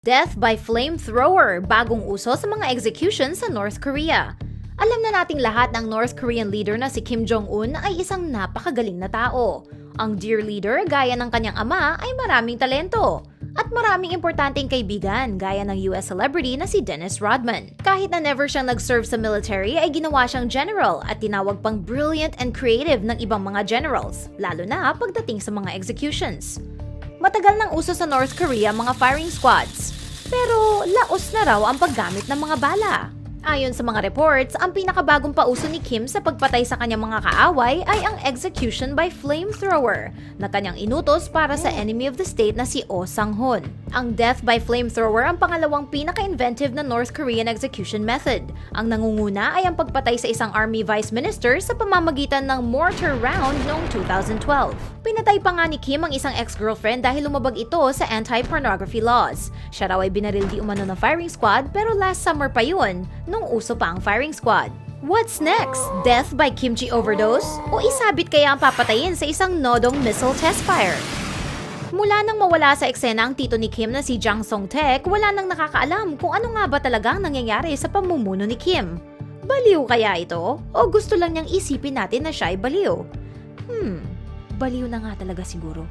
Death by flamethrower, bagong uso sa mga execution sa North Korea. Alam na nating lahat ng North Korean leader na si Kim Jong-un ay isang napakagaling na tao. Ang dear leader, gaya ng kanyang ama, ay maraming talento. At maraming importanteng kaibigan, gaya ng US celebrity na si Dennis Rodman. Kahit na never siyang nag-serve sa military, ay ginawa siyang general at tinawag pang brilliant and creative ng ibang mga generals, lalo na pagdating sa mga executions. Matagal nang uso sa North Korea ang mga firing squads. Pero laos na raw ang paggamit ng mga bala. Ayon sa mga reports, ang pinakabagong pauso ni Kim sa pagpatay sa kanyang mga kaaway ay ang execution by flamethrower na kanyang inutos para sa enemy of the state na si Oh Sang-hun. Ang death by flamethrower ang pangalawang pinaka-inventive na North Korean execution method. Ang nangunguna ay ang pagpatay sa isang army vice minister sa pamamagitan ng mortar round noong 2012. Pinatay pa nga ni Kim ang isang ex-girlfriend dahil lumabag ito sa anti-pornography laws. Siya raw ay binaril di umano ng firing squad pero last summer pa yun, nung uso pa ang firing squad. What's next? Death by kimchi overdose? O isabit kaya ang papatayin sa isang nodong missile test fire? Mula nang mawala sa eksena ang tito ni Kim na si Jang Song-taek, wala nang nakakaalam kung ano nga ba talaga ang nangyayari sa pamumuno ni Kim. Baliw kaya ito? O gusto lang niyang isipin natin na siya ay baliw? Hmm, baliw na nga talaga siguro.